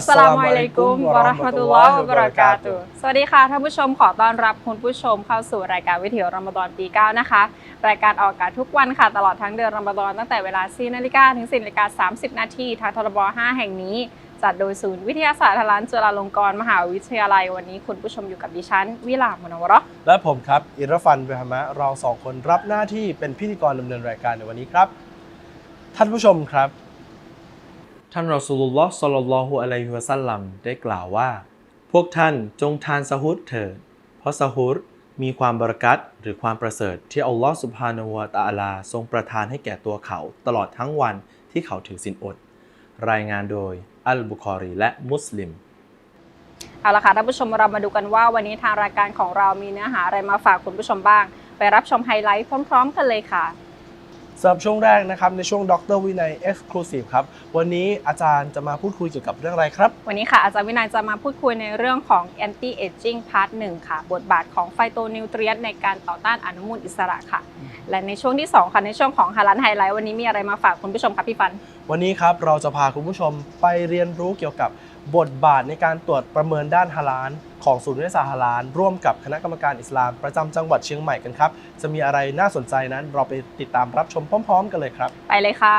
อัสสลามุอะลัยกุมวะราะห์มะตุลลอฮ์วะบะเราะกาตุสวัสดีค่ะท่านผู้ชมขอต้อนรับคุณผู้ชมเข้าสู่รายการวิถีรอมฎอนปี 9 นะคะ รายการออกอากาศทุกวันค่ะ ตลอดทั้งเดือนรอมฎอนตั้งแต่เวลา4นาฬิกาถึง4นาฬิกา30 นาทีทางทรบ5 แห่งนี้ จัดโดยศูนย์วิทยาศาสตร์ทลานจุฬาลงกรณ์มหาวิทยาลัยวันนี้คุณผู้ชมอยู่กับดิฉัน วิลามนวระและผมครับ อิรฟันเบฮามะเราสองคนรับหน้าที่เป็นพิธีกรดำเนินรายการในวันนี้ครับ ท่านผู้ชมครับ ท่านรอสูลุลลอฮ์ศ็อลลัลลอฮุอะลัยฮิวะซัลลัมได้กล่าวว่า พวกท่านจงทานซะฮุดเถิด เพราะซะฮุดมีความบรากัตหรือความประเสริฐที่อัลลอฮ์สุบฮานะฮูวะตะอาลา ทรงประทานให้แก่ตัวเขา ตลอดทั้งวันที่เขาถือศีลอด รายงานโดยอัลบุคอรีและมุสลิมเอาละค่ะท่านผู้ชมเรามาดูกันว่าวันนี้ทางรายการของเรามีเนื้อหาอะไรมาฝากคุณผู้ชมบ้าง ไปรับชมไฮไลท์พร้อม ๆ กันเลยค่ะ สำหรับช่วงแรกนะครับในช่วงดรวินัย Exclusive ครับ วันนี้อาจารย์จะมาพูดคุยเกี่ยวกับเรื่องอะไรครับ วันนี้ค่ะ อาจารย์วินัยจะมาพูดคุยในเรื่องของ anti aging part 1 ค่ะ บทบาทของไฟโตนิวเทรียนในการต่อต้านอนุมูลอิสระค่ะ และในช่วงที่ 2 ค่ะในช่วงของฮารันไฮไลท์วันนี้มีอะไรมาฝากคุณผู้ชมครับพี่ฟัน วันนี้ครับเราจะพาคุณผู้ชมไปเรียนรู้เกี่ยวกับ บทบาทในการตรวจประเมินด้านฮาลานของศูนย์วิทยาศาสตร์ฮาลานร่วมกับคณะกรรมการอิสลาม ประจำจังหวัดเชียงใหม่กันครับ จะมีอะไรน่าสนใจนั้นเราไปติดตามรับชมพร้อม ๆ กันเลยครับ ไปเลยค่ะ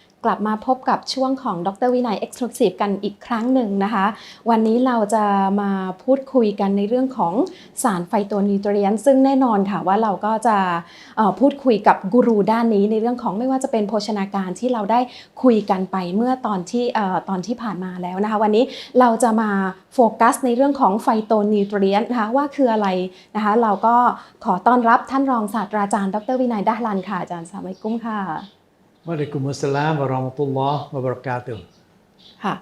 กลับมาพบกับช่วงของดรวินัย Exclusive กันอีกครั้งหนึ่งนะคะ วันนี้เราจะมาพูดคุยกันในเรื่องของสารไฟโตนิวเทรียนซึ่งแน่นอนค่ะว่าเราก็จะพูดคุยกับกูรูด้านนี้ในเรื่องของไม่ว่าจะเป็นโภชนาการที่เราได้คุยกันไปเมื่อตอนที่ตอนที่ผ่านมาแล้วนะคะ วันนี้เราจะมาโฟกัสในเรื่องของไฟโตนิวเทรียนนะคะว่าคืออะไรนะคะ เราก็ขอต้อนรับท่านรองศาสตราจารย์ ดรวินัยดาลันค่ะอาจารย์สามไกุ้มค่ะ วะอะลัยกุมุสสลามวะเราะมะตุลลอฮ์วะบะเราะกาตุฮ์ค่ะ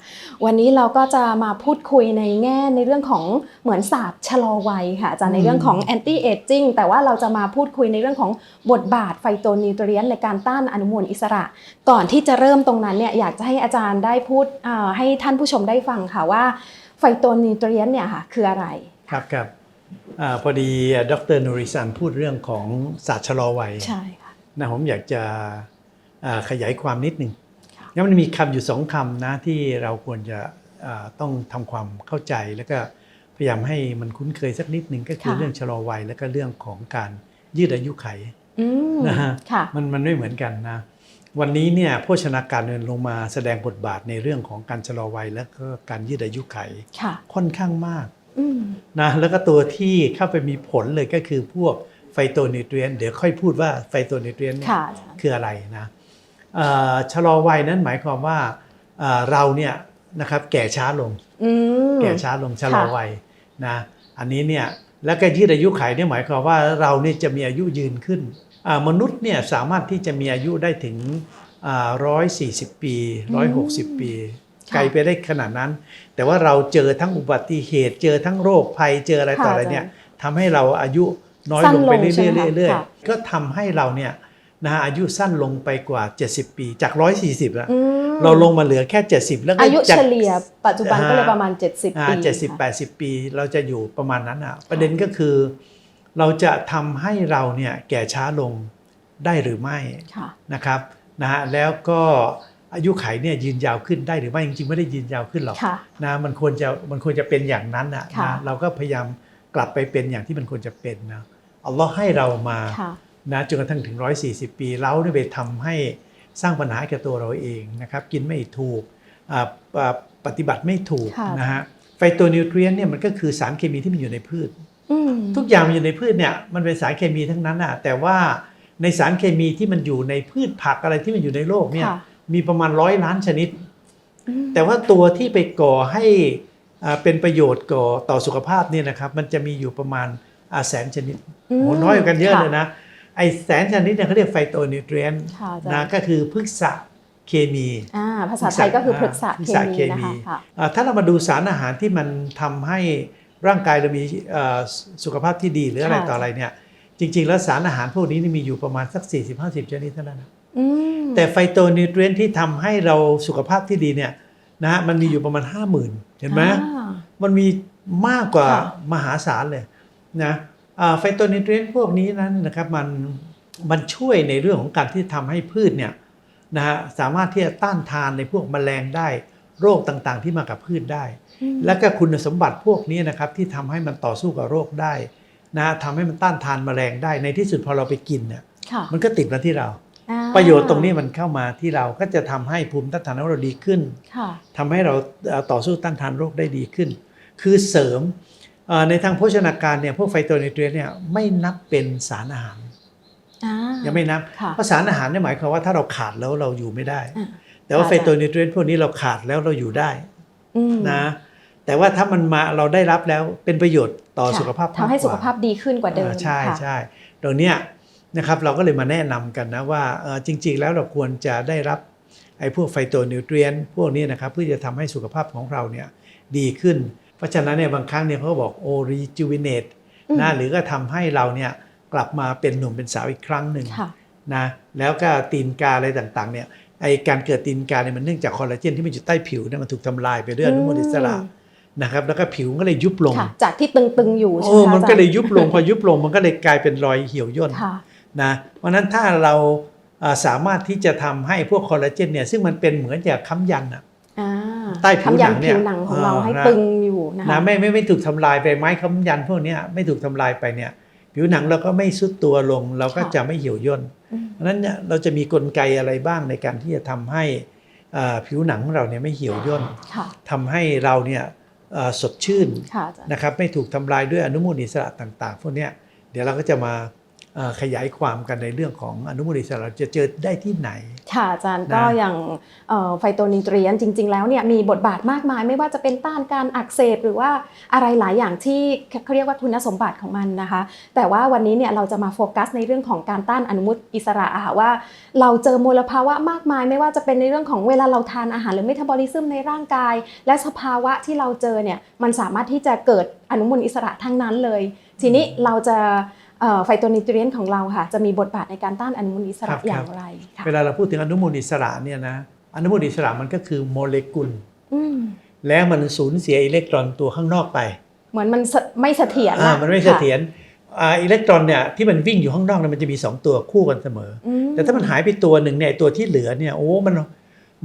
วันนี้เราก็จะมาพูดคุยในแง่ในเรื่องของเหมือนศาสตร์ชะลอวัยค่ะอาจารย์ในเรื่องของ anti aging แต่ว่าเราจะมาพูดคุยในเรื่องของบทบาทไฟโตนิวเทรียนในการต้านอนุมูลอิสระ ก่อนที่จะเริ่มตรงนั้นเนี่ยอยากจะให้อาจารย์ได้พูดอ่าให้ท่านผู้ชมได้ฟังค่ะว่าไฟโตนิวเทรียนเนี่ยค่ะคืออะไร ครับครับอาพอดีดรนุริสันพูดเรื่องของศาสตร์ชะลอวัยใช่ค่ะนะผมอยากจะอ่า ขยายความนิดหนึ่งค่ะแล้วมันมีคำอยู่สองคำนะที่เราควรจะอ่าต้องทำความเข้าใจแล้วก็พยายามให้มันคุ้นเคยสักนิดหนึ่งก็คือเรื่องชะลอวัย แล้วก็เรื่องของการยืดอายุไขอืมนะฮะค่ะมันมันไม่เหมือนกันนะ วันนี้เนี่ยโภชนาการเดินลงมาแสดงบทบาทในเรื่องของการชะลอวัย และก็การยืดอายุไขค่ะค่อนข้างมากอืมนะแล้วก็ตัวที่เข้าไปมีผลเลยก็คือพวกไฟโตนิวเทรียนเดี๋ยวค่อยพูดว่าไฟโตนิวเทรียนเนี่ยค่ะอาจารย์คืออะไรนะเอ่อ ชะลอวัยนั้นหมายความว่าเอ่อเราเนี่ยนะครับแก่ช้าลงอืมแก่ช้าลงชะลอวัยนะอันนี้เนี่ยแล้วก็ยืดอายุไขเนี่ยหมายความว่าเราเนี่ยจะมีอายุยืนขึ้นอ่ามนุษย์เนี่ยสามารถที่จะมีอายุได้ถึงร้อยสี่สิบปีร้อยหกสิบปีค่ะไกลไปได้ขนาดนั้น แต่ว่าเราเจอทั้งอุบัติเหตุ เจอทั้งโรคภัยเจออะไรต่ออะไรเนี่ยทำให้เราอายุน้อยลงไปเรื่สั้นลงใช่ไหมอยคะๆเรื่อยค่ะๆก็ทำให้เราเนี่ย นะฮะอายุสั้นลงไปกว่า 70 ปีจาก 140แล้วอืมเราลงมาเหลือแค่ 70 แล้วก็อายุจากเฉลี่ยปัจจุบันก็เลยประมาณ 70อ่าปีเจ็ดสิบแปดสิบปี เราจะอยู่ประมาณนั้นอะประเด็นก็คือ เราจะทำให้เราเนี่ยแก่ช้าลงได้หรือไม่ค่ะนะครับนะฮะแล้วก็อายุไขเนี่ยยืนยาวขึ้นได้หรือไม่จริงๆ ไม่ได้ยืนยาวขึ้นหรอกค่ะนะมันควรจะมันควรจะเป็นอย่างนั้นนะค่ะนะเราก็พยายามกลับไปเป็นอย่างที่มันควรจะเป็นนะอัลลอฮ์ให้เรามาค่ะ นะจนกระทั่งถึง 140 ปีเราได้ไปทำให้สร้างปัญหาให้กับตัวเราเองนะครับกินไม่ถูกอ่าอ่าปฏิบัติไม่ถูกค่ะนะฮะไฟโตนิวเทรียนเนี่ยมันก็คือสารเคมีที่มันอยู่ในพืชอืมทุกอย่างมันอยู่ในพืชเนี่ยมันเป็นสารเคมีทั้งนั้นอะแต่ว่าในสารเคมีที่มันอยู่ในพืชผักอะไรที่มันอยู่ในโลกเนี่ยค่ะมีประมาณร้อยล้านชนิดอืมแต่ว่าตัวที่ไปก่อให้อ่าเป็นประโยชน์ก่อต่อสุขภาพเนี่ยนะครับมันจะมีอยู่ประมาณอ่าแสนชนิดอืมโหน้อยกว่ากันเยอะค่ะเลยนะ ไอแสนชนิดเนี่ยเขาเรียกไฟโตนิวเทรียนค่ะอาจารย์นะก็คือพฤกษเคมีอ่าภาษาไทยก็คือพฤกษะพฤเคกษะมีเคนะมีคะค่ะอ่าถ้าเรามาดูสารอาหารที่มันทำให้ร่างกายเรามีเอ่อสุขภาพที่ดีหรืออะไรค่ะต่ออะไรเนี่ยจริง ๆ แล้วสารอาหารพวกนี้นี่มีอยู่ประมาณสัก 40-50 ชนิดเท่านั้นนะอืมแต่ไฟโตนิวเทรียนที่ทำให้เราสุขภาพที่ดีเนี่ยนะฮะมันมีอยู่ประมาณ 5 0,000 เห็นไหมอ่ามันมีมากกว่าค่ะมหาศาลเลยนะอ่า ไฟโตนิวเทรียนพวกนี้นั้นนะครับมันมันช่วยในเรื่องของการที่ทำให้พืชเนี่ยนะฮะสามารถที่จะต้านทานในพวกแมลงได้ โรคต่างๆ ที่มากับพืชได้อืมแล้วก็คุณสมบัติพวกนี้นะครับที่ทำให้มันต่อสู้กับโรคได้นะทำให้มันต้านทานแมลงได้ในที่สุดพอเราไปกินเนี่ยค่ะมันก็ติดมาที่เราอ่าประโยชน์ตรงนี้มันเข้ามาที่เราก็จะทำให้ภูมิต้านทานของเราดีขึ้นค่ะทำให้เราเอ่อต่อสู้ต้านทานโรคได้ดีขึ้น คือเสริมเอ่อ ในทางโภชนาการเนี่ยพวกไฟโตนิวเทรียนเนี่ยไม่นับเป็นสารอาหารอ่ายังไม่นับค่ะเพราะสารอาหารเนี่ยหมายความว่าถ้าเราขาดแล้วเราอยู่ไม่ได้อ่าแต่ว่าค่ะไฟโตนิวเทรียนพวกนี้เราขาดแล้วเราอยู่ได้อืมนะแต่ว่าถ้ามันมาเราได้รับแล้วเป็นประโยชน์ต่อค่ะสุขภาพทำให้มกกว่สุขภาพดีขึ้นกว่าเดิมอ่าใช่ค่ะใช่ตรงเนี้ยนะครับเราก็เลยมาแนะนำกันนะว่าเอ่อจริง ๆ แล้วเราควรจะได้รับไอ้พวกไฟโตนิวเทรียนพวกนี้นะครับเพื่อจะทำให้สุขภาพของเราเนี่ยดีขึ้น เพราะฉะนั้นเนี่ยบางครั้งเนี่ยเขาก็บอกโอรีจูวินเนตอืมนะหรือก็ทำให้เราเนี่ยกลับมาเป็นหนุ่มเป็นสาวอีกครั้งหนึ่งค่ะนะแล้วก็ตีนกาอะไรต่างๆเนี่ยไอการเกิดตีนกาเนี่ยมันเนื่องจากคอลลาเจนที่มันอยู่ใต้ผิวเนี่ยมันถูกทำลายไปด้วยอนุมูลอิสระอืมนะครับแล้วก็ผิวมันก็เลยยุบลงค่ะจากที่ตึงๆอยู่ใช่โอ้ไหมคะมันอาก็จารเลยยุบลงพอยุบลงมันก็เลยกลายเป็นรอยเหี่ยวย่นค่ะนะเพราะฉะนั้นถ้าเราเอ่อสามารถที่จะทำให้พวกคอลลาเจนเนี่ยซึ่งมันเป็นเหมือนอย่างค้ำยันอะอ่าใต้ผิวหนังเนี่ยทำยัผิวหนังของเราเออให้นะตึงอยู่ นะคะนะไม่ไม่ไม่ถูกทำลายไปไม้ค้ำยันพวกเนี้ยไม่ถูกทำลายไปเนี่ยผิวหนังเราก็ไม่ซุดตัวลง เราก็จะไม่เหี่ยวย่นอืมเพราะฉะนั้นเนี่ยเราจะมีกลไกอะไรบ้างในการที่จะทำให้เอ่อผิวหนังของเราเนี่ยไม่เหี่ยวย่นค่ะทำให้เราเนี่ยเอ่อสดชื่นค่ะอาจารย์นะครับไม่ถูกทำลายด้วยอนุมูลอิสระต่าง ๆ พวกเนี้ยเดี๋ยวเราก็จะมาเอ่อ ขยายความกันในเรื่องของอนุมูลอิสระเราจะเจอได้ที่ไหน ค่ะอาจารย์นะก็อย่างเอ่อไฟโตนิวเทรียนจริง ๆ แล้วเนี่ยมีบทบาทมากมาย ไม่ว่าจะเป็นต้านการอักเสบหรือว่าอะไรหลายอย่างที่เขาเรียกว่าคุณสมบัติของมันนะคะ แต่ว่าวันนี้เนี่ยเราจะมาโฟกัสในเรื่องของการต้านอนุมูลอิสระอะค่ะว่า เราเจอมลภาวะมากมาย ไม่ว่าจะเป็นในเรื่องของเวลาเราทานอาหารหรือเมตาบอลิซึมในร่างกาย และสภาวะที่เราเจอเนี่ยมันสามารถที่จะเกิดอนุมูลอิสระทั้งนั้นเลย ทีนี้เราจะ ไฟโตนิวเทรียนของเราค่ะจะมีบทบาทในการต้านอนุมูลอิสครัระบอย่าคงรับไรค่ะเวลาเราพูดถึงอนุมูลอิสระเนี่ยนะอนุมูลอิสระมันก็คือโมเลกุลอืมแล้วมันสูญเสียอิเล็กตรอนตัวข้างนอกไป เหมือนมันสไม่เสถียรอ่าอะมันไม่เสถียรอ่าอิเล็กตรอนเนี่ยที่มันวิ่งอยู่ข้างนอกเนี่ยมันจะมี 2 ตัวคู่กันเสมออือแต่ถ้ามันหายไปตัวหนึ่งเนี่ยตัวที่เหลือเนี่ยโอ้มัน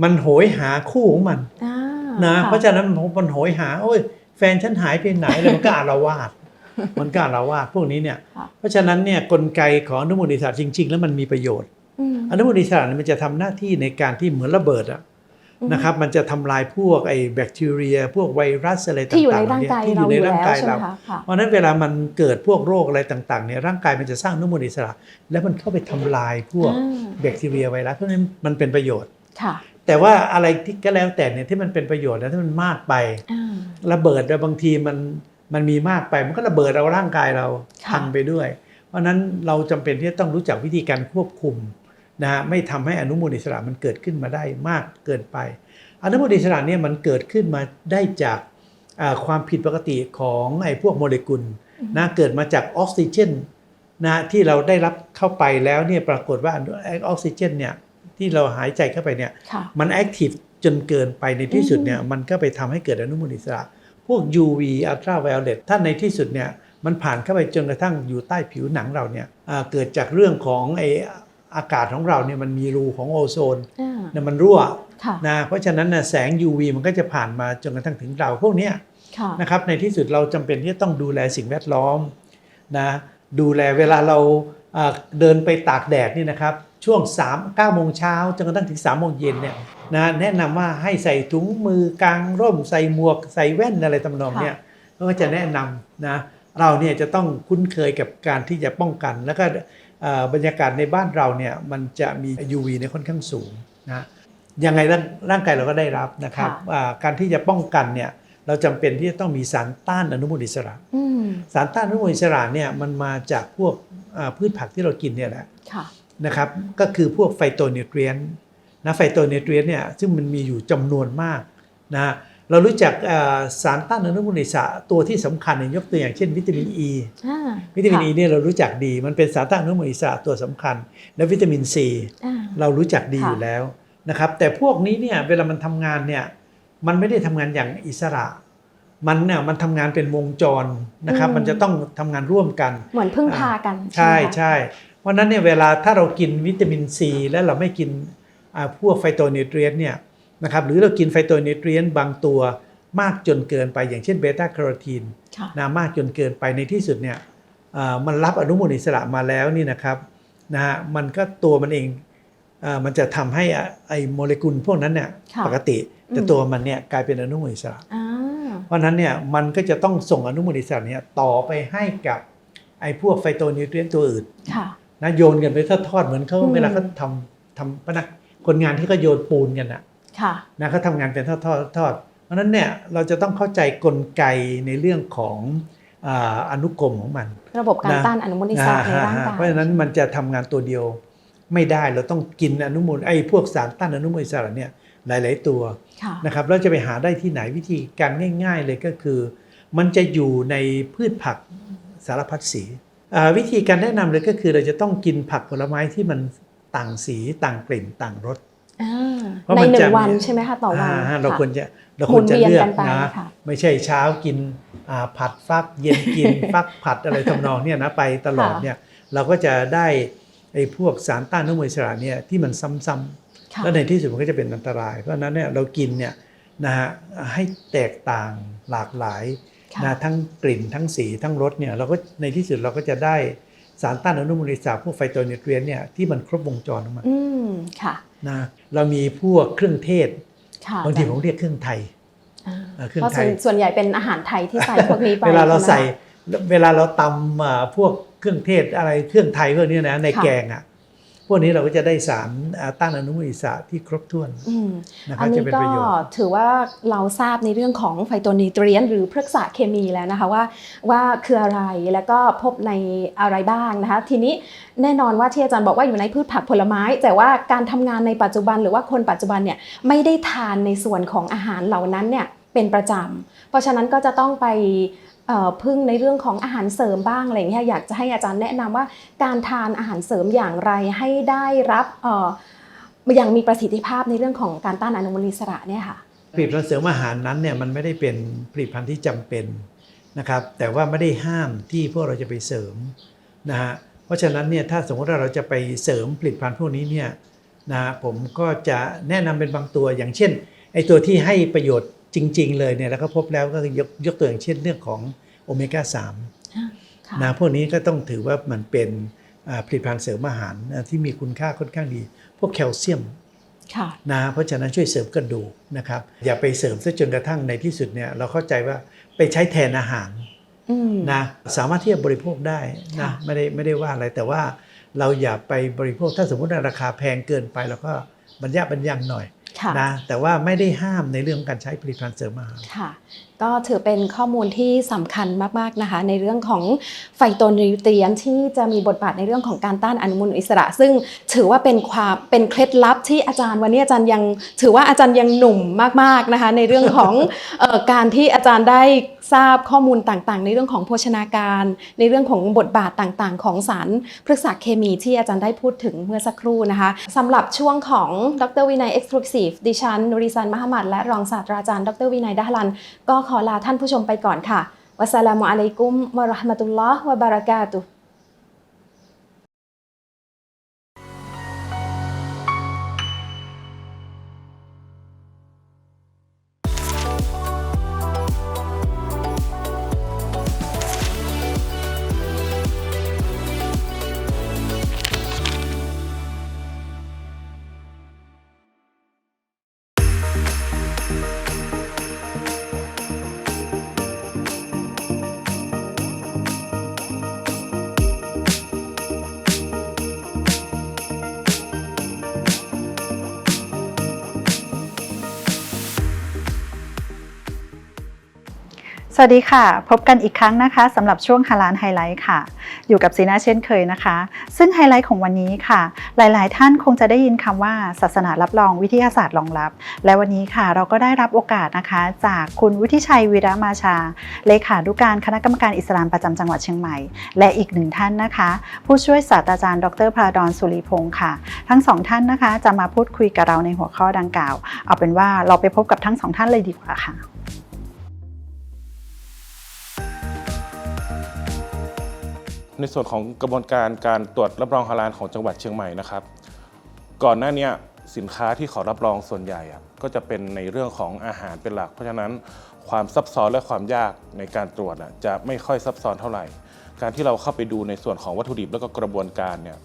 มันโหยหาคู่ของมันอ่านะค่เพราะฉะนั้นมันมันโหยหาโอ้ยแฟนฉันหายไปไหนเลยมันก็อาละวา ดมันก็อาละวาดพวกนี้เนี่ยค่ะเพราะฉะนั้นเนี่ยกลไกของอนุมูลอิสระจริง ๆ แล้วมันมีประโยชน์อืมอนุมูลอิสระเนี่ยมันจะทำหน้าที่ในการที่เหมือนระเบิดอะอืมนะครับมันจะทำลายพวกไอ้แบคทีเรีย พวกไวรัสอะไรต่างๆที่อยู่ในร่างกายที่อเรายู่อในยู่ร่างแล้วกายใช่ไหมเราคะค่ะเพราะฉะนั้นเวลามันเกิดพวกโรคอะไรต่างๆเนี่ยร่างกายมันจะสร้างอนุมูลอิสระ แล้วมันเข้าไปทำลายพวกอ่าแบคทีเรียไวรัสเพราะฉะนั้นมันเป็นประโยชน์ค่ะแต่ว่าอะไรที่ก็แล้วแต่เนี่ยที่มันเป็นประโยชน์แล้วถ้ามันมากไปอ่าระเบิดแล้วบางทีมัน มันมีมากไปมันก็ระเบิดเอาร่างกายเราค่ะพังไปด้วย เพราะฉะนั้นเราจำเป็นที่จะต้องรู้จักวิธีการควบคุมนะฮะไม่ทำให้อนุมูลอิสระมันเกิดขึ้นมาได้มากเกินไป อนุมูลอิสระเนี่ยมันเกิดขึ้นมาได้จากอ่าความผิดปกติของไอ้พวกโมเลกุลนะเกิดมาจากออกซิเจนนะที่เราได้รับเข้าไปแล้วเนี่ยปรากฏว่าไอ้ออกซิเจนเนี่ยที่เราหายใจเข้าไปเนี่ยค่ะมันแอคทีฟจนเกินไปในที่สุดเนี่ยมันก็ไปทำให้เกิดอนุมูลอิสระ พวก UV ultraviolet ถ้าในที่สุดเนี่ยมันผ่านเข้าไปจนกระทั่งอยู่ใต้ผิวหนังเราเนี่ยอ่าเกิดจากเรื่องของไออากาศของเราเนี่ยมันมีรูของโอโซนอ่าเนี่ยมันรั่วค่ะนะเพราะฉะนั้นนะแสง UV มันก็จะผ่านมาจนกระทั่งถึงเราพวกเนี้ยค่ะนะครับในที่สุดเราจำเป็นที่จะต้องดูแลสิ่งแวดล้อมนะดูแลเวลาเราอ่าเดินไปตากแดดนี่นะครับช่วง3 9โมงเช้าจนกระทั่งถึง3โมงเย็นเนี่ย นะแนะนำว่าให้ใส่ถุงมือกางร่มใส่หมวกใส่แว่นอะไรตำนองเนี่ยก็จะแนะนำนะเราเนี่ยจะต้องคุ้นเคยกับการที่จะป้องกัน แล้วก็เอ่อบรรยากาศในบ้านเราเนี่ยมันจะมี UV เนี่ยค่อนข้างสูงนะยังไงร่างร่างกายเราก็ได้รับนะครับค่ะอ่าการที่จะป้องกันเนี่ยเราจำเป็นที่จะต้องมีสารต้านอนุมูลอิสระอืมสารต้านอนุมูลอิสระเนี่ยมันมาจากพวกอ่าพืชผักที่เรากินเนี่ยแหละค่ะนะครับก็คือพวกไฟโตนิวเทรียน นะไฟโตนิวเทรียนเนี่ยซึ่งมันมีอยู่จำนวนมากนะเรารู้จักเอ่อสารต้านอนุมูลอิสระตัวที่สำคัญเนี่ยยกตัวอย่างเช่นวิตามินอ e. ีอ่าวิตามินค่ะอ e ีเนี่ยเรารู้จักดี มันเป็นสารต้านอนุมูลอิสระตัวสำคัญ และวิตามินซีอ่าเรารู้จักดีค่ะอยู่แล้วนะครับแต่พวกนี้เนี่ยเวลามันทำงานเนี่ยมันไม่ได้ทำงานอย่างอิสระมันเนี่ยมันทำงานเป็นวงจรนะครับ มันจะต้องทำงานร่วมกัน เหมือนพึ่งพากัน ใช่ไหมคะใช่เพราะฉะนั้นเนี่ยเวลาถ้าเรากินวิตามินซีและเราไม่กินอ่า พวกไฟโตนิวเทรียนเนี่ยนะครับหรือเรากินไฟโตนิวเทรียนบางตัวมากจนเกินไปอย่างเช่นเบต้าแคโรทีนค่ะนะมากจนเกินไปในที่สุดเนี่ยอ่ามันรับอนุมูลอิสระมาแล้วนี่นะครับนะฮะมันก็ตัวมันเองอ่ามันจะทำให้อะไอ้โมเลกุลพวกนั้นเนี่ยค่ะปกติ แต่อืมตัวมันเนี่ยกลายเป็นอนุมูลอิสระอ่าเพราะฉะนั้นเนี่ยมันก็จะต้องส่งอนุมูลอิสระเนี่ยต่อไปให้กับไอ้พวกไฟโตนิวเทรียนตัวอื่นค่ะนะโยนกันไปทอดๆเหมือนเขาอืมเวลาเขาทำทำพนัก คนงานที่เขาโยนปูนกันนะค่ะนะเขาทำงานเป็นทอดๆทอดเพราะฉะนั้นเนี่ยเราจะต้องเข้าใจกลไกในเรื่องของอาอนุกรมของมัน ระบบการนะต้านอนุมูลอิสระในร่างกายเพราะฉะนั้นมันจะทำงานตัวเดียวไม่ได้เราต้องกินอนุมูลไอ้พวกสารต้านอนุมูลอิสระเนี่ยหลาย ๆ ตัวค่ะนะครับเราจะไปหาได้ที่ไหนวิธีการง่าย ๆ เลยก็คือ มันจะอยู่ในพืชผักสารพัดสีอ่าวิธีการแนะนำเลยก็คือเราจะต้องกินผักผลไม้ที่มัน ต่างสีต่างกลิ่นต่างรสอ่าเพราะในมันหนึ่จะงมีวันใช่ไหมคะต่อวันาเราค่ะควรจะเราควรจะหมุนเวียนเลือกกันไปนะค่ะไม่ใช่เช้ากินอ่าผัดฟักเย็นกินฟักผัดอะไรทำนองเนี่ยนะไปตลอดค่ะเนี่ยเราก็จะได้ไอ้พวกสารต้านอนุมูลอิสระเนี่ยที่มันซ้ำๆค่ะแล้วในที่สุดมันก็จะเป็นอันตราย เพราะฉะนั้นเนี่ยเรากินเนี่ยนะฮะให้แตกต่างหลากหลายค่ะนะทั้งกลิ่นทั้งสีทั้งรสเนี่ยเราก็ในที่สุดเราก็จะได้ สารต้านอนุมูลอิสระพวกไฟโตนิวเทรียนเนี่ยที่มันครบวงจรของมันอืมค่ะนะเรามีพวกเครื่องเทศค่ะบางทีผมเรียกเครื่องไทยอ่าเอ่อเครื่องเพราะไทส่วยนส่วนใหญ่เป็นอาหารไทยที่ใส่พวกนี้ไปเวลาเราช่ไหมใส่คะเวลาเราตำอ่าพวกเครื่องเทศอะไรเครื่องไทยพวกนี้นะในค่ะแกงอะ พวกนี้เราก็จะได้สารอ่าต้านอนุมูลอิสระที่ครบถ้วนอืมนะคอัรับนจะนี้เป็นก็ประโยชน์ถือว่าเราทราบในเรื่องของไฟโตนิวเทรียน หรือพฤกษเคมีแล้วนะคะว่าว่าคืออะไรแล้วก็พบในอะไรบ้างนะคะ ทีนี้แน่นอนว่าที่อาจารย์บอกว่าอยู่ในพืชผักผลไม้ แต่ว่าการทำงานในปัจจุบันหรือว่าคนปัจจุบันเนี่ยไม่ได้ทานในส่วนของอาหารเหล่านั้นเนี่ยเป็นประจำเพราะฉะนั้นก็จะต้องไปเอ่อ พึ่งในเรื่องของอาหารเสริมบ้างอะไรเงี้ยอยากจะให้อาจารย์แนะนำว่าการทานอาหารเสริมอย่างไรให้ได้รับอย่างมีประสิทธิภาพในเรื่องของการต้านอนุมูลอิสระเนี่ยค่ะผลิตภัณฑ์เสริมอาหารนั้นเนี่ยมันไม่ได้เป็นผลิตภัณฑ์ที่จำเป็นนะครับ แต่ว่าไม่ได้ห้ามที่พวกเราจะไปเสริมนะฮะเพราะฉะนั้นเนี่ยถ้าสมมติว่าเราจะไปเสริมผลิตภัณฑ์พวกนี้เนี่ยนะฮะผมก็จะแนะนำเป็นบางตัวอย่างเช่นไอตัวที่ให้ประโยชน์ จริง ๆ เลยเนี่ยแล้วก็พบแล้วก็คือยกยกตัวอย่างเช่นเรื่องของโอเมก้า3ค่ะนะพวกนี้ก็ต้องถือว่ามันเป็นอ่าผลิตภัณฑ์เสริมอาหารนะที่มีคุณค่าค่อนข้างดี พวกแคลเซียมค่ะนะเพราะฉะนั้นช่วยเสริมกระดูกนะครับ อย่าไปเสริมซะจนกระทั่งในที่สุดเนี่ยเราเข้าใจว่าไปใช้แทนอาหารอืมนะสามารถที่จะบริโภคได้นะค่ะไม่ได้ไม่ได้ว่าอะไรแต่ว่าเราอย่าไปบริโภคถ้าสมมติว่าราคาแพงเกินไปเราก็บรรยะบรรยังหน่อยค่ะ นะแต่ว่าไม่ได้ห้ามในเรื่องการใช้ผลิตภัณฑ์เสริมอาหารค่ะ ก็ถือเป็นข้อมูลที่สำคัญมากๆนะคะ ในเรื่องของไฟโตนิวเทรียนที่จะมีบทบาทในเรื่องของการต้านอนุมูลอิสระ ซึ่งถือว่าเป็นความเป็นเคล็ดลับที่อาจารย์วันนี้อาจารย์ยังถือว่าอาจารย์ยังหนุ่มมากๆนะคะ ในเรื่องของเอ่อการที่อาจารย์ได้ ทราบข้อมูลต่างๆ ในเรื่องของโภชนาการ ในเรื่องของบทบาทต่างๆ ของสารพฤกษเคมีที่อาจารย์ได้พูดถึงเมื่อสักครู่นะคะสำหรับช่วงของดรวินัยเอ็กซ์คลูซีฟดิฉันนุริซันมหมัดและรองศาสตราจารย์ดรวินัยดาลัน ก็ขอลาท่านผู้ชมไปก่อนค่ะวัสสลามุอะลัยกุมวะราะห์มะตุลลอฮ์วะบาราะกาตุฮ์ สวัสดีค่ะ พบกันอีกครั้งนะคะสำหรับช่วงฮาลานไฮไลท์ค่ะ อยู่กับซีน่าเช่นเคยนะคะ ซึ่งไฮไลท์ของวันนี้ค่ะ หลาย ๆ ท่านคงจะได้ยินคำว่าศาสนารับรองวิทยาศาสตร์รองรับ และวันนี้ค่ะ เราก็ได้รับโอกาสนะคะ จากคุณวุฒิชัยวีระมาชา เลขานุการคณะกรรมการอิสลามประจำจังหวัดเชียงใหม่ และอีกหนึ่งท่านนะคะ ผู้ช่วยศาสตราจารย์ ดรพราดอนสุริพงศ์ค่ะ ทั้งสองท่านนะคะ จะมาพูดคุยกับเราในหัวข้อดังกล่าว เอาเป็นว่าเราไปพบกับทั้งสองท่านเลยดีกว่าค่ะ ในส่วนของกระบวนการการตรวจรับรองฮาลาลของจังหวัดเชียงใหม่นะครับ ก่อนหน้านี้สินค้าที่ขอรับรองส่วนใหญ่ก็จะเป็นในเรื่องของอาหารเป็นหลัก เพราะฉะนั้นความซับซ้อนและความยากในการตรวจจะไม่ค่อยซับซ้อนเท่าไหร่ การที่เราเข้าไปดูในส่วนของวัตถุดิบแล้วก็กระบวนการเนี่ย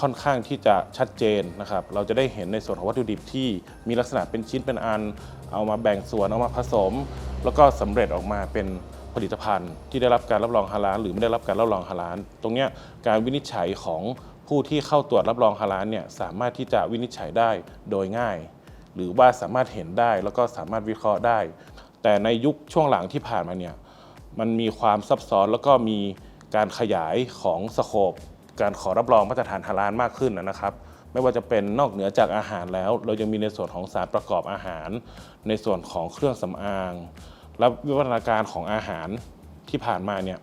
ค่อนข้างที่จะชัดเจนนะครับ เราจะได้เห็นในส่วนของวัตถุดิบที่มีลักษณะเป็นชิ้นเป็นอัน เอามาแบ่งส่วนเอามาผสม แล้วก็สำเร็จออกมาเป็น ผลิตภัณฑ์ ที่ได้รับการรับรองฮาลาลหรือไม่ได้รับการรับรองฮาลาลตรงเนี้ยการวินิจฉัยของผู้ที่เข้าตรวจรับรองฮาลาลเนี่ยสามารถที่จะวินิจฉัยได้โดยง่าย หรือว่าสามารถเห็นได้แล้วก็สามารถวิเคราะห์ได้ แต่ในยุคช่วงหลังที่ผ่านมาเนี่ยมันมีความซับซ้อนแล้วก็มีการขยายของสโคปการขอรับรองมาตรฐานฮาลาลมากขึ้นนะครับ ไม่ว่าจะเป็นนอกเหนือจากอาหารแล้ว เรายังมีในส่วนของสารประกอบอาหาร ในส่วนของเครื่องสำอาง และวิวัฒนาการของอาหารที่ผ่านมาเนี่ย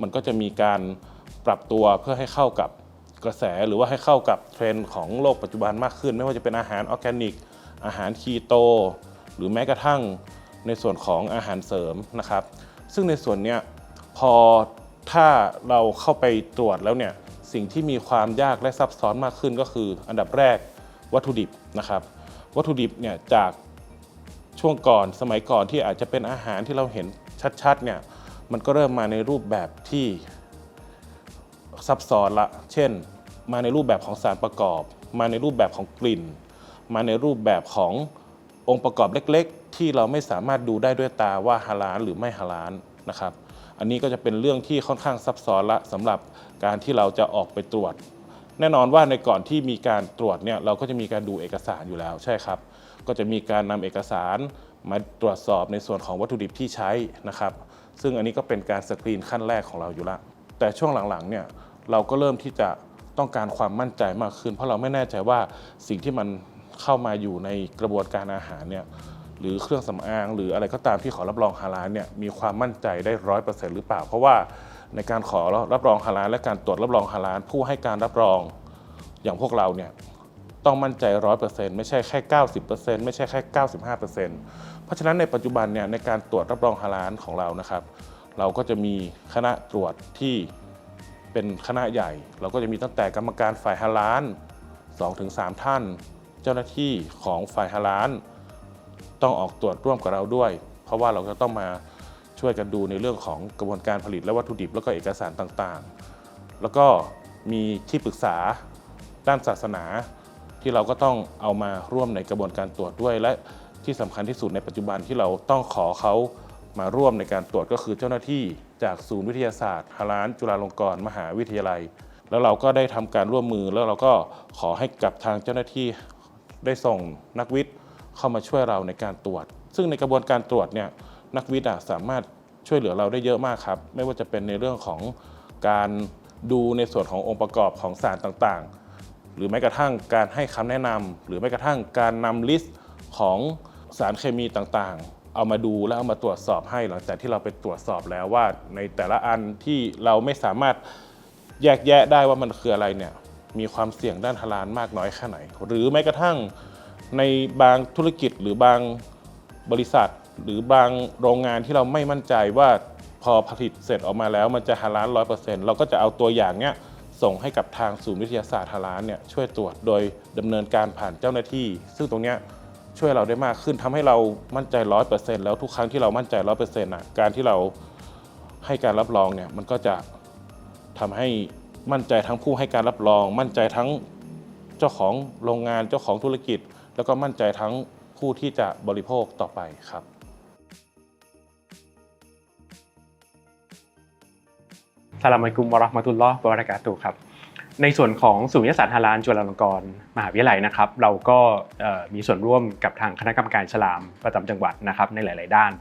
มันก็จะมีการปรับตัวเพื่อให้เข้ากับกระแสหรือว่าให้เข้ากับเทรนด์ของโลกปัจจุบันมากขึ้น ไม่ว่าจะเป็นอาหารออร์แกนิก อาหารคีโต หรือแม้กระทั่งในส่วนของอาหารเสริมนะครับ ซึ่งในส่วนเนี้ยพอถ้าเราเข้าไปตรวจแล้วเนี่ยสิ่งที่มีความยากและซับซ้อนมากขึ้นก็คือ อันดับแรกวัตถุดิบนะครับ วัตถุดิบเนี่ยจาก ช่วงก่อนสมัยก่อนที่อาจจะเป็นอาหารที่เราเห็นชัดๆเนี่ยมันก็เริ่มมาในรูปแบบที่ซับซ้อนละ เช่น มาในรูปแบบของสารประกอบ มาในรูปแบบของกลิ่น มาในรูปแบบขององค์ประกอบเล็กๆ ที่เราไม่สามารถดูได้ด้วยตาว่าฮาลาลหรือไม่ฮาลาลนะครับ อันนี้ก็จะเป็นเรื่องที่ค่อนข้างซับซ้อนละสำหรับการที่เราจะออกไปตรวจ แน่นอนว่าในก่อนที่มีการตรวจเนี่ยเราก็จะมีการดูเอกสารอยู่แล้วใช่ครับ ก็จะมีการนำเอกสารมาตรวจสอบในส่วนของวัตถุดิบที่ใช้นะครับ ซึ่งอันนี้ก็เป็นการสกรีนขั้นแรกของเราอยู่แล้วแต่ช่วงหลังๆเนี่ยเราก็เริ่มที่จะต้องการความมั่นใจมากขึ้น เพราะเราไม่แน่ใจว่าสิ่งที่มันเข้ามาอยู่ในกระบวนการอาหารเนี่ยหรือเครื่องสำอาง หรืออะไรก็ตามที่ขอรับรองฮาลาลเนี่ยมีความมั่นใจได้ร้อยเปอร์เซ็นต์หรือเปล่า เพราะว่าในการขอรับรองฮาลาลและการตรวจรับรองฮาลาลผู้ให้การรับรองอย่างพวกเราเนี่ย ต้องมั่นใจร้อยเปอร์เซ็นต์ไม่ใช่แค่เก้าสิบเปอร์เซ็นต์ไม่ใช่แค่เก้าสิบห้าเปอร์เซ็นต์เพราะฉะนั้นในปัจจุบันเนี่ยในการตรวจรับรองฮาลาลของเรานะครับ เราก็จะมีคณะตรวจที่เป็นคณะใหญ่ เราก็จะมีตั้งแต่กรรมการฝ่ายฮาลาล2-3 ท่าน เจ้าหน้าที่ของฝ่ายฮาลาลต้องออกตรวจร่วมกับเราด้วย เพราะว่าเราจะต้องมาช่วยกันดูในเรื่องของกระบวนการผลิตและวัตถุดิบ แล้วก็เอกสารต่างๆ แล้วก็มีที่ปรึกษาด้านศาสนา ที่เราก็ต้องเอามาร่วมในกระบวนการตรวจด้วย และที่สำคัญที่สุดในปัจจุบันที่เราต้องขอเขามาร่วมในการตรวจก็คือเจ้าหน้าที่จากศูนย์วิทยาศาสตร์ฮาลานจุฬาลงกรณ์มหาวิทยาลัย แล้วเราก็ได้ทำการร่วมมือแล้วเราก็ขอให้กับทางเจ้าหน้าที่ได้ส่งนักวิทย์เข้ามาช่วยเราในการตรวจ ซึ่งในกระบวนการตรวจเนี่ยนักวิทย์สามารถช่วยเหลือเราได้เยอะมากครับ ไม่ว่าจะเป็นในเรื่องของการดูในส่วนขององค์ประกอบของสารต่างๆ หรือแม้กระทั่งการให้คำแนะนำหรือแม้กระทั่งการนำลิสต์ของสารเคมีต่างๆ เอามาดูแล้วเอามาตรวจสอบให้หลังจากที่เราไปตรวจสอบแล้วว่า ในแต่ละอันที่เราไม่สามารถแยกแยะได้ว่ามันคืออะไรเนี่ยมีความเสี่ยงด้านฮาลาลมากน้อยแค่ไหน หรือแม้กระทั่งในบางธุรกิจหรือบางบริษัท หรือบางโรงงานที่เราไม่มั่นใจว่าพอผลิตเสร็จออกมาแล้วมันจะฮาลาลร้อยเปอร์เซ็นต์เราก็จะเอาตัวอย่างเนี้ย ส่งให้กับทางศูนย์วิทยาศาสตร์ฮาลาลเนี่ยช่วยตรวจโดยดำเนินการผ่านเจ้าหน้าที่ ซึ่งตรงเนี้ยช่วยเราได้มากขึ้นทำให้เรามั่นใจร้อยเปอร์เซ็นต์แล้วทุกครั้งที่เรามั่นใจร้อยเปอร์เซ็นต์อะการที่เราให้การรับรองเนี่ยมันก็จะทำให้มั่นใจทั้งผู้ให้การรับรอง มั่นใจทั้งเจ้าของโรงงานเจ้าของธุรกิจ แล้วก็มั่นใจทั้งผู้ที่จะบริโภคต่อไปครับ สลามัยกุมวะราะห์มะตุลลอฮ์วะบะเราะกาตุครับ ในส่วนของศูนย์วิทยาศาสตร์ฮาลาลจุฬาลงกรณ์มหาวิทยาลัยนะครับ เราก็มีส่วนร่วมกับทางคณะกรรมการอิสลามประจำจังหวัดนะครับในหลาย ๆ ด้าน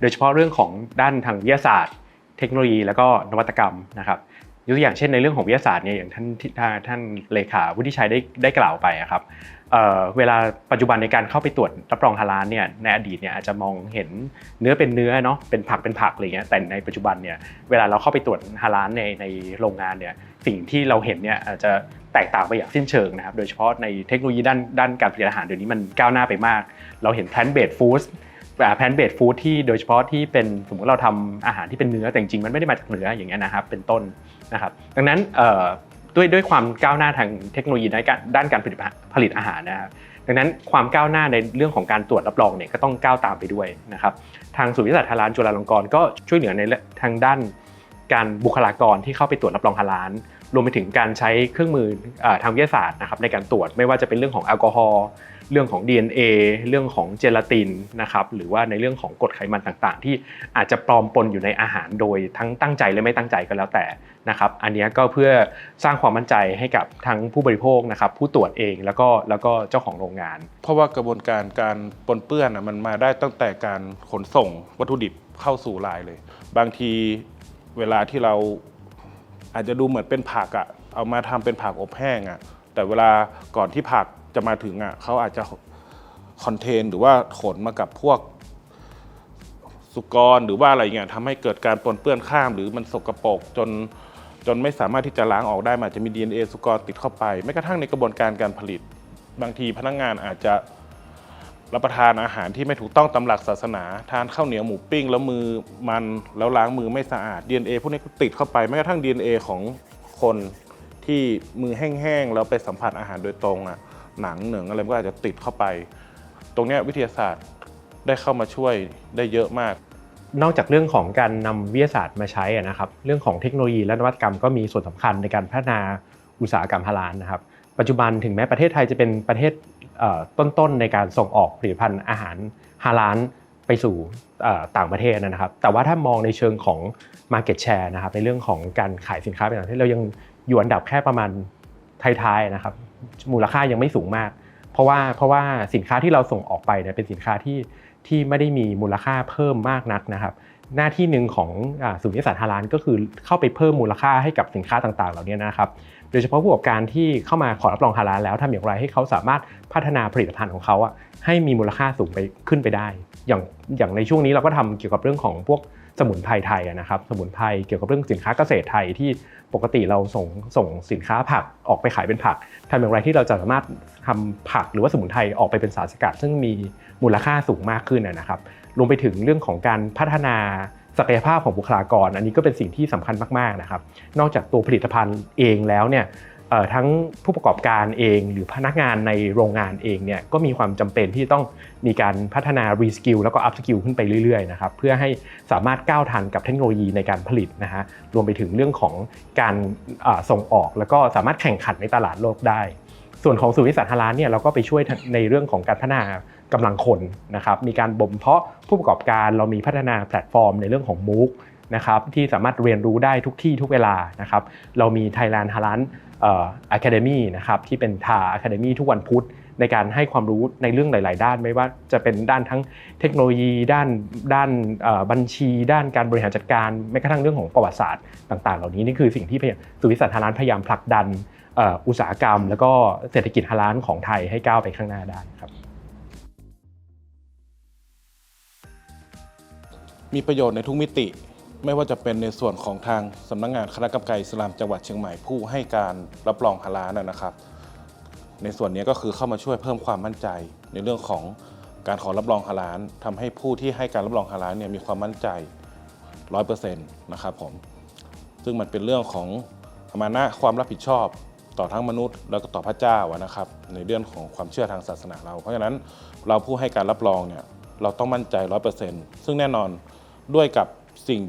โดยเฉพาะเรื่องของด้านทางวิทยาศาสตร์ เทคโนโลยี แล้วก็นวัตกรรมนะครับยกตัวอย่างเช่นในเรื่องของวิทยาศาสตร์เนี่ยอย่างท่านท่านท่านเลขาวุฒิชัยได้ได้กล่าวไปอะครับ เวลาปัจจุบันในการเข้าไปตรวจรับรองฮาลาลเนี่ยในอดีตเนี่ยอาจจะมองเห็นเนื้อเป็นเนื้อเนาะเป็นผักเป็นผักอะไรเงี้ยแต่ในปัจจุบันเนี่ยเวลาเราเข้าไปตรวจฮาลาลในในโรงงานเนี่ยสิ่งที่เราเห็นเนี่ยอาจจะแตกต่างไปอย่างสิ้นเชิงนะครับโดยเฉพาะในเทคโนโลยีด้านด้านการผลิตอาหารเดี๋ยวนี้มันก้าวหน้าไปมาก เราเห็น plant based foods แพนเบดฟู้ดที่โดยเฉพาะที่เป็นสมมติเราทำอาหารที่เป็นเนื้อแต่จริงๆมันไม่ได้มาจากเนื้ออย่างเงี้ยนะครับเป็นต้นนะครับดังนั้นเอ่อ ด้วยด้วยความก้าวหน้าทางเทคโนโลยีในด้านการผลิตผลิตอาหารนะครับดังนั้นความก้าวหน้าในเรื่องของการตรวจรับรองเนี่ยก็ต้องก้าวตามไปด้วยนะครับทางศูนย์วิทยาศาสตร์ฮาลานจุฬาลงกรณ์ก็ช่วยเหลือในทางด้านการบุคลากรที่เข้าไปตรวจรับรองฮาลานรวมไปถึงการใช้เครื่องมือเอ่อทางวิทยาศาสตร์นะครับในการตรวจไม่ว่าจะเป็นเรื่องของแอลกอฮอล์ เรื่องของ DNA เรื่องของเจลาตินนะครับหรือว่าในเรื่องของกรดไขมันต่างๆ ที่อาจจะปลอมปนอยู่ในอาหารโดยทั้งตั้งใจและไม่ตั้งใจก็แล้วแต่นะครับอันนี้ก็เพื่อสร้างความมั่นใจให้กับทั้งผู้บริโภคนะครับผู้ตรวจเองแล้วก็แล้วก็เจ้าของโรงงาน เพราะว่ากระบวนการการปนเปื้อนอะมันมาได้ตั้งแต่การขนส่งวัตถุดิบเข้าสู่ลายเลย บางทีเวลาที่เราอาจจะดูเหมือนเป็นผักอะเอามาทำเป็นผักอบแห้งอะแต่เวลาก่อนที่ผัก จะมาถึงอะเขาอาจจะคอนเทนหรือว่าขนมากับพวกสุกรหรือว่าอะไรเงี้ยทำให้เกิดการปนเปื้อนข้ามหรือมันสกปรกจนจนไม่สามารถที่จะล้างออกได้มันอาจจะมี DNA สุกรติดเข้าไปแม้กระทั่งในกระบวนการการผลิต บางทีพนักงานอาจจะรับประทานอาหารที่ไม่ถูกต้องตามหลักศาสนา ทานข้าวเหนียวหมูปิ้ง แล้วมือมันแล้วล้างมือไม่สะอาด DNA พวกนี้ก็ติดเข้าไปแม้กระทั่ง DNA ของคนที่มือแห้งๆแล้วไปสัมผัสอาหารโดยตรงอะ หนังเหนึ่งอะไรก็อาจจะติดเข้าไป ตรงนี้วิทยาศาสตร์ได้เข้ามาช่วยได้เยอะมาก นอกจากเรื่องของการนำวิทยาศาสตร์มาใช้นะครับ เรื่องของเทคโนโลยีและนวัตกรรมก็มีส่วนสำคัญในการพัฒนาอุตสาหกรรมฮาลาลนะครับ ปัจจุบันถึงแม้ประเทศไทยจะเป็นประเทศต้นๆในการส่งออกผลิตภัณฑ์อาหารฮาลาลไปสู่ต่างประเทศนะครับ แต่ว่าถ้ามองในเชิงของ Market Share นะครับในเรื่องของการขายสินค้าไปต่างประเทศเรายังอยู่อันดับแค่ประมาณท้ายๆนะครับ มูลค่ายังไม่สูงมาก เพราะว่าเพราะว่าสินค้าที่เราส่งออกไปเนี่ยเป็นสินค้าที่ที่ไม่ได้มีมูลค่าเพิ่มมากนักนะครับ หน้าที่หนึ่งของอ่าศูนย์วิทยาศาราลาลก็คือเข้าไปเพิ่มมูลค่าให้กับสินค้าต่างๆ เหล่านี้นะครับ โดยเฉพาะผู้ประกอบการที่เข้ามาขอรับรองฮาลาลแล้วทำอย่างไรให้เขาสามารถพัฒนาผลิตภัณฑ์ของเขาอะให้มีมูลค่าสูงไปขึ้นไปได้ อย่างอย่างในช่วงนี้เราก็ทำเกี่ยวกับเรื่องของพวกสมุนไพรไทยนะครับ สมุนไพรเกี่ยวกับเรื่องสินค้าเกษตรไทยที่ปกติเราส่งส่งสินค้าผักออกไปขายเป็นผักทำอย่างไรที่เราจะสามารถทำผักหรือว่าสมุนไพรออกไปเป็นสารสกัด ซึ่งมีมูลค่าสูงมากขึ้นนะครับ รวมไปถึงเรื่องของการพัฒนาศักยภาพของบุคลากร อันนี้ก็เป็นสิ่งที่สำคัญมากๆนะครับ นอกจากตัวผลิตภัณฑ์เองแล้วเนี่ย ทั้งผู้ประกอบการเอง หรือพนักงานในโรงงานเองเนี่ยก็มีความจำเป็นที่ต้องมีการพัฒนารีสกิลแล้วก็อัพสกิลขึ้นไปเรื่อยๆนะครับเพื่อให้สามารถก้าวทันกับเทคโนโลยีในการผลิตนะฮะรวมไปถึงเรื่องของการส่งออก แล้วก็สามารถแข่งขันในตลาดโลกได้ ส่วนของศูนย์วิทยาศาราเนี่ยเราก็ไปช่วยในเรื่องของการพัฒนากำลังคนนะครับมีการบ่มเพาะผู้ประกอบการเรามีพัฒนาแพลตฟอร์มในเรื่องของ MOOC นะครับที่สามารถเรียนรู้ได้ทุกที่ทุกเวลานะครับเรามี Thailand h a l a อ่อ Academy นะครับที่เป็นทา Academy ทุกวันพุธในการให้ความรู้ในเรื่องหลาย ๆ ด้านไม่ว่าจะเป็นด้านทั้งเทคโนโลยี ด้านด้านบัญชี ด้านการบริหารจัดการแม้กระทั่งเรื่องของประวัติศาสตร์ต่าง ๆ เหล่านี้นี่คือสิ่งที่สุวิสตร์ฮาลาลพยายามผลักดันอุตสาหกรรม แล้วก็เศรษฐกิจฮาลาลของไทยให้ก้าวไปข้างหน้าได้ครับมีประโยชน์ในทุกมิติ ไม่ว่าจะเป็นในส่วนของทางสำนักงานคณะกรรมการอิสลามจังหวัดเชียงใหม่ผู้ให้การรับรองฮาลาลนะนะครับ ในส่วนนี้ก็คือเข้ามาช่วยเพิ่มความมั่นใจในเรื่องของการขอรับรองฮาลาลทำให้ผู้ที่ให้การรับรองฮาลาลเนี่ยมีความมั่นใจ 100%นะครับผมซึ่งมันเป็นเรื่องของอมานะความรับผิดชอบต่อทั้งมนุษย์ แล้วก็ต่อพระเจ้าอะนะครับ ในเรื่องของความเชื่อทางศาสนาเรา เพราะฉะนั้นเราผู้ให้การรับรองเนี่ยเราต้องมั่นใจ 100%ซึ่งแน่นอนด้วยกับสิ่ง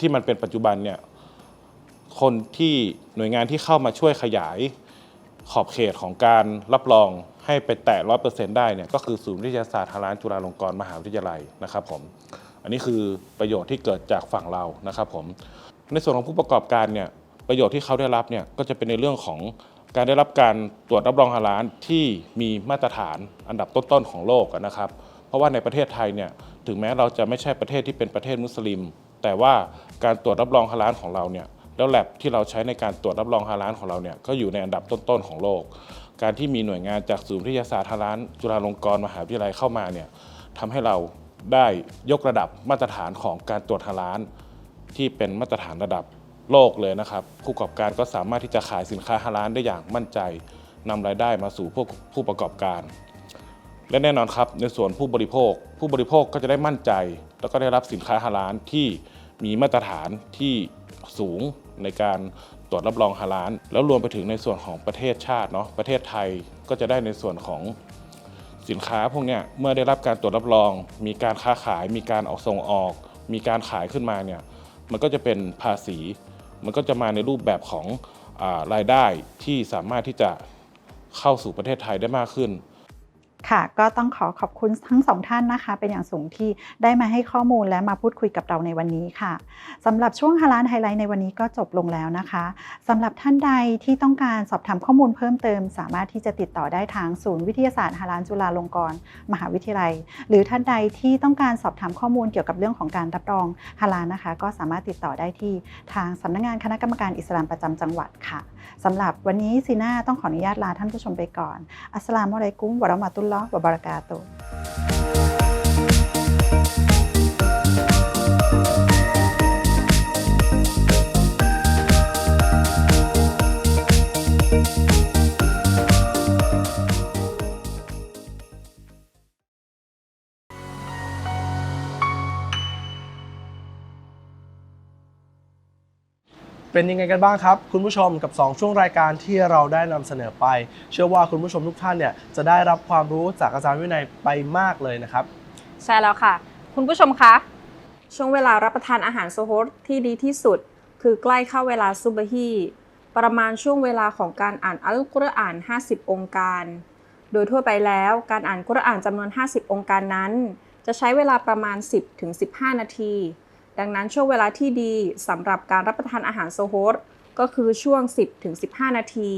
ที่มันเป็นปัจจุบันเนี่ยคนที่หน่วยงานที่เข้ามาช่วยขยายขอบเขตของการรับรองให้ไปแตะร้อยเปอร์เซ็นต์ได้เนี่ยก็คือศูนย์วิทยาศาสตร์ฮาลาลจุฬาลงกรณ์มหาวิทยาลัยนะครับผมอันนี้คือประโยชน์ที่เกิดจากฝั่งเรานะครับผมในส่วนของผู้ประกอบการเนี่ยประโยชน์ที่เขาได้รับเนี่ยก็จะเป็นในเรื่องของการได้รับการตรวจรับรองฮาลาลที่มีมาตรฐานอันดับต้นๆของโลกนะครับ เพราะว่าในประเทศไทยเนี่ยถึงแม้เราจะไม่ใช่ประเทศที่เป็นประเทศมุสลิม แต่ว่าการตรวจรับรองฮาลาลของเราเนี่ยแล้วแลบที่เราใช้ในการตรวจรับรองฮาลาลของเราเนี่ยก็อยู่ในอันดับต้นๆของโลก การที่มีหน่วยงานจากศูนย์วิทยาศาสตร์ฮาลาลจุฬาลงกรณ์มหาวิทยาลัยเข้ามาเนี่ยทำให้เราได้ยกระดับมาตรฐานของการตรวจฮาลาลที่เป็นมาตรฐานระดับโลกเลยนะครับ ผู้ประกอบการก็สามารถที่จะขายสินค้าฮาลาลได้อย่างมั่นใจนำรายได้มาสู่พวกผู้ประกอบการ และแน่นอนครับในส่วนผู้บริโภค ผู้บริโภคก็จะได้มั่นใจ แล้วก็ได้รับสินค้าฮาลาลที่ มีมาตรฐานที่สูงในการตรวจรับรองฮาลาลแล้วรวมไปถึงในส่วนของประเทศชาติเนาะประเทศไทยก็จะได้ในส่วนของสินค้าพวกเนี้ยเมื่อได้รับการตรวจรับรอง มีการค้าขาย มีการออกส่งออก มีการขายขึ้นมาเนี่ยมันก็จะเป็นภาษี มันก็จะมาในรูปแบบของอรายได้ที่สามารถที่จะเข้าสู่ประเทศไทยได้มากขึ้น ค่ะ ก็ต้องขอขอบคุณทั้งสองท่านนะคะ เป็นอย่างสูงที่ได้มาให้ข้อมูลและมาพูดคุยกับเราในวันนี้ค่ะสำหรับช่วงฮาลานไฮไลท์ในวันนี้ก็จบลงแล้วนะคะสำหรับท่านใดที่ต้องการสอบถามข้อมูลเพิ่มเติม สามารถที่จะติดต่อได้ทางศูนย์วิทยาศาสตร์ฮาลานจุฬาลงกรณ์มหาวิทยาลัย หรือท่านใดที่ต้องการสอบถามข้อมูลเกี่ยวกับเรื่องของการรับรองฮาลาลนะคะ ก็สามารถติดต่อได้ที่ทางสำนักงานคณะกรรมการอิสลามประจำจังหวัดค่ะสำหรับวันนี้ซีน่าต้องขออนุญาตลาท่านผู้ชมไปก่อนอัสสลามุอะลัยกุมวะเราะมะตุลลอ เป็นยังไงกันบ้างครับ คุณผู้ชมกับ 2 ช่วงรายการที่เราได้นำเสนอไป เชื่อว่าคุณผู้ชมทุกท่านเนี่ยจะได้รับความรู้จากอาจารย์วินัยไปมากเลยนะครับ ใช่แล้วค่ะ คุณผู้ชมคะช่วงเวลารับประทานอาหารโซฮดที่ดีที่สุด คือใกล้เข้าเวลาซุบฮีประมาณช่วงเวลาของการอ่านอัลกุรอาน 50 องค์การ โดยทั่วไปแล้วการอ่านกุรอานจำนวน 50 องค์การนั้น จะใช้เวลาประมาณ 10-15 นาที ดังนั้นช่วงเวลาที่ดีสำหรับการรับประทานอาหารโซฮดก็คือช่วง 10-15 นาที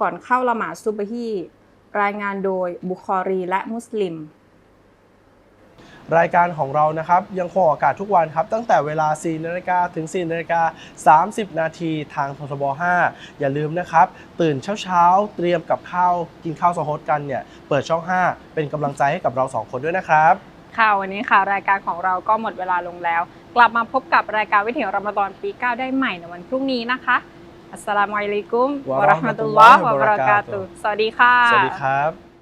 ก่อนเข้าละหมาดซุบฮีรายงานโดยบุคอรีและมุสลิม รายการของเรานะครับยังคงออกอากาศทุกวันครับ ตั้งแต่เวลา 4นาฬิกาถึง 4นาฬิกา30 นาทีทางททบ 5 อย่าลืมนะครับ ตื่นเช้าๆ เตรียมกับข้าว กินข้าวสโฮดกันเนี่ย เปิดช่อง 5 เป็นกำลังใจให้กับเรา 2 คนด้วยนะครับ ค่ะวันนี้ค่ะรายการของเราก็หมดเวลาลงแล้ว กลับมาพบกับรายการวิถีรอมฎอนปี 9 ได้ใหม่ในวันพรุ่งนี้นะคะ อัสสลามุอะลัยกุมวะวะเราะเราะห์ห์มะมะตุตุลลลลออฮ์ฮ์วะวะบะบะเราะเราะกากาตุตุฮ์สวัสดีค่ะ สวัสดีครับ